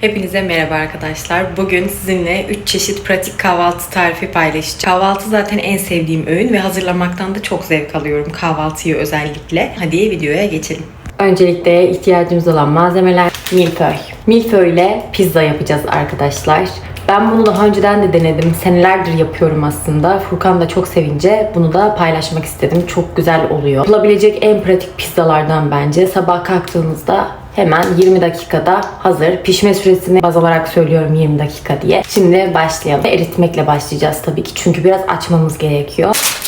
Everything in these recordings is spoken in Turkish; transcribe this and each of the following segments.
Hepinize merhaba arkadaşlar. Bugün sizinle 3 çeşit pratik kahvaltı tarifi paylaşacağım. Kahvaltı zaten en sevdiğim öğün ve hazırlamaktan da çok zevk alıyorum kahvaltıyı özellikle. Hadi videoya geçelim. Öncelikle ihtiyacımız olan malzemeler milföy. Milföy ile pizza yapacağız arkadaşlar. Ben bunu daha önceden de denedim. Senelerdir yapıyorum aslında. Furkan da çok sevince bunu da paylaşmak istedim. Çok güzel oluyor. Yapılabilecek en pratik pizzalardan bence. Sabah kalktığınızda hemen 20 dakikada hazır. Pişme süresini baz alarak söylüyorum 20 dakika diye. Şimdi başlayalım. Eritmekle başlayacağız tabii ki. Çünkü biraz açmamız gerekiyor.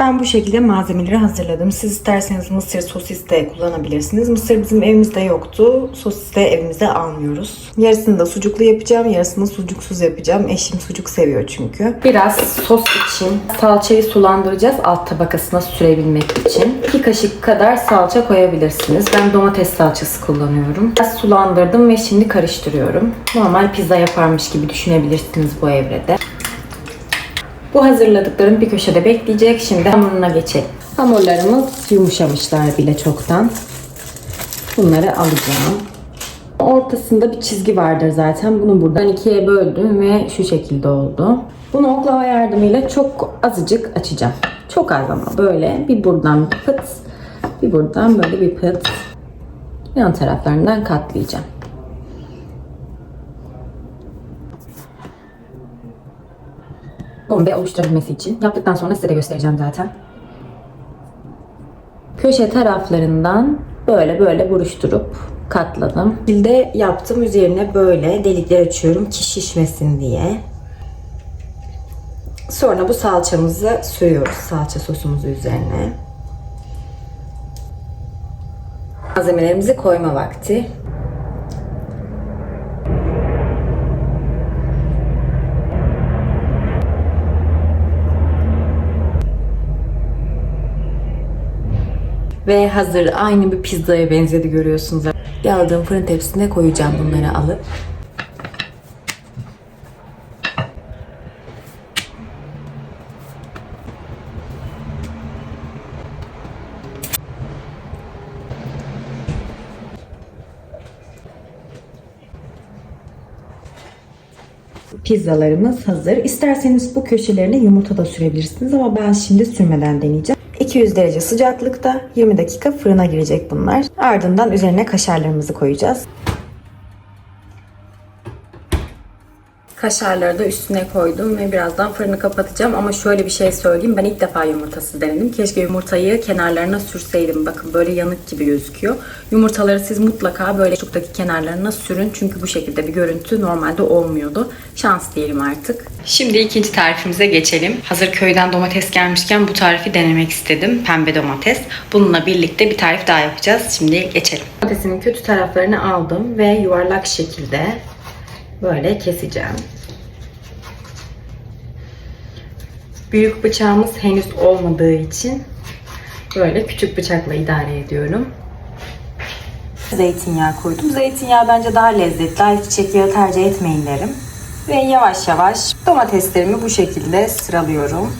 Ben bu şekilde malzemeleri hazırladım. Siz isterseniz mısır sosis de kullanabilirsiniz. Mısır bizim evimizde yoktu. Sosis de evimize almıyoruz. Yarısını da sucuklu yapacağım, yarısını sucuksuz yapacağım. Eşim sucuk seviyor çünkü. Biraz sos için salçayı sulandıracağız alt tabakasına sürebilmek için. 2 kaşık kadar salça koyabilirsiniz. Ben domates salçası kullanıyorum. Biraz sulandırdım ve şimdi karıştırıyorum. Normal pizza yaparmış gibi düşünebilirsiniz bu evrede. Bu hazırladıklarım bir köşede bekleyecek. Şimdi hamuruna geçelim. Hamurlarımız yumuşamışlar bile çoktan. Bunları alacağım. Ortasında bir çizgi vardır zaten. Bunu buradan ikiye böldüm ve şu şekilde oldu. Bunu oklava yardımıyla çok azıcık açacağım. Çok az ama böyle bir buradan bir pıt, bir buradan böyle bir pıt. Yan taraflarından katlayacağım. Bombe oluşturabilmesi için. Yaptıktan sonra size de göstereceğim zaten. Köşe taraflarından böyle böyle buruşturup katladım. Dilde yaptım. Üzerine böyle delikler açıyorum ki şişmesin diye. Sonra bu salçamızı sürüyoruz. Salça sosumuzu üzerine. Malzemelerimizi koyma vakti. Ve hazır aynı bir pizzaya benzedi görüyorsunuz. Yağladığım fırın tepsisine koyacağım bunları alıp. Pizzalarımız hazır. İsterseniz bu köşelerine yumurta da sürebilirsiniz ama ben şimdi sürmeden deneyeceğim. 200 derece sıcaklıkta 20 dakika fırına girecek bunlar. Ardından üzerine kaşarlarımızı koyacağız. Kaşarları da üstüne koydum ve birazdan fırını kapatacağım ama şöyle bir şey söyleyeyim. Ben ilk defa yumurtasız denedim. Keşke yumurtayı kenarlarına sürseydim. Bakın böyle yanık gibi gözüküyor. Yumurtaları siz mutlaka böyle çuktaki kenarlarına sürün. Çünkü bu şekilde bir görüntü normalde olmuyordu. Şans diyelim artık. Şimdi ikinci tarifimize geçelim. Hazır köyden domates gelmişken bu tarifi denemek istedim. Pembe domates. Bununla birlikte bir tarif daha yapacağız. Şimdi geçelim. Domatesimin kötü taraflarını aldım ve yuvarlak şekilde böyle keseceğim. Büyük bıçağımız henüz olmadığı için böyle küçük bıçakla idare ediyorum. Zeytinyağı koydum. Zeytinyağı bence daha lezzetli. Ayçiçek yağı tercih etmeyin derim. Ve yavaş yavaş domateslerimi bu şekilde sıralıyorum.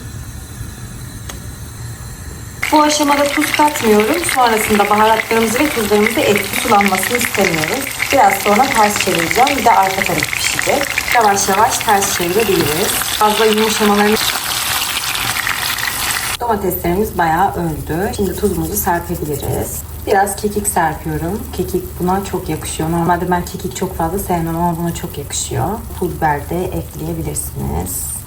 Bu aşamada tuz katmıyorum. Sonrasında baharatlarımızı ve tuzlarımızı etkili sulanmasını istemiyoruz. Biraz sonra ters çevireceğim. Bir de arka tarafı pişecek. Yavaş yavaş ters çevirebiliriz. Fazla yumuşamalarını... Domateslerimiz bayağı öldü. Şimdi tuzumuzu serpebiliriz. Biraz kekik serpiyorum. Kekik buna çok yakışıyor. Normalde ben kekik çok fazla sevmem ama buna çok yakışıyor. Pul biber de ekleyebilirsiniz.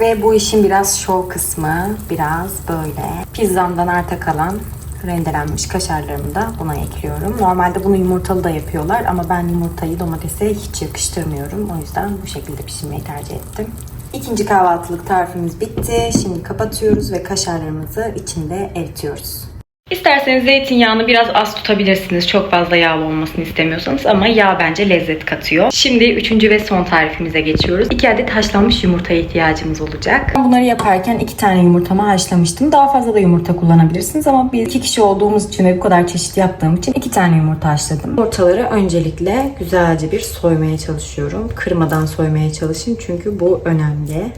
Ve bu işin biraz şov kısmı biraz böyle. Pizzamdan arta kalan rendelenmiş kaşarlarımı da buna ekliyorum. Normalde bunu yumurtalı da yapıyorlar ama ben yumurtayı domatese hiç yakıştırmıyorum. O yüzden bu şekilde pişirmeyi tercih ettim. İkinci kahvaltılık tarifimiz bitti. Şimdi kapatıyoruz ve kaşarlarımızı içinde eritiyoruz. İsterseniz zeytinyağını biraz az tutabilirsiniz. Çok fazla yağlı olmasını istemiyorsanız ama yağ bence lezzet katıyor. Şimdi üçüncü ve son tarifimize geçiyoruz. 2 adet haşlanmış yumurtaya ihtiyacımız olacak. Bunları yaparken iki tane yumurtamı haşlamıştım. Daha fazla da yumurta kullanabilirsiniz ama biz iki kişi olduğumuz için ve bu kadar çeşit yaptığım için iki tane yumurta haşladım. Yumurtaları öncelikle güzelce bir soymaya çalışıyorum. Kırmadan soymaya çalışın çünkü bu önemli.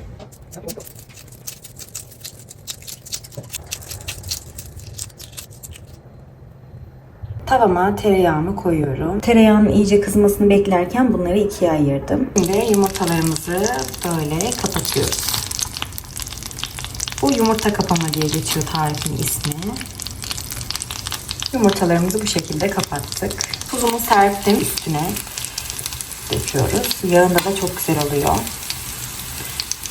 Tavama tereyağımı koyuyorum. Tereyağının iyice kızmasını beklerken bunları ikiye ayırdım. Şimdi yumurtalarımızı böyle kapatıyoruz. Bu yumurta kapama diye geçiyor tarifin ismi. Yumurtalarımızı bu şekilde kapattık. Tuzumu serptim üstüne döküyoruz. Yağında da çok güzel oluyor.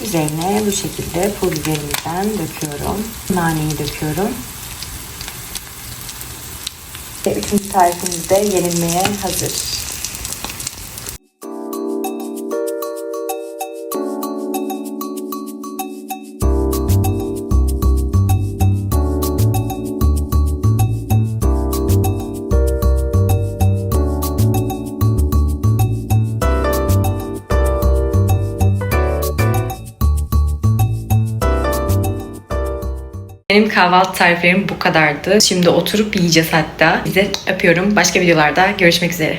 Üzerine bu şekilde pul biberimizden döküyorum. Naneyi döküyorum. Ve üçüncü tarifimiz de yenilmeye hazır. Benim kahvaltı tariflerim bu kadardı. Şimdi oturup yiyeceğiz hatta. Size öpüyorum. Başka videolarda görüşmek üzere.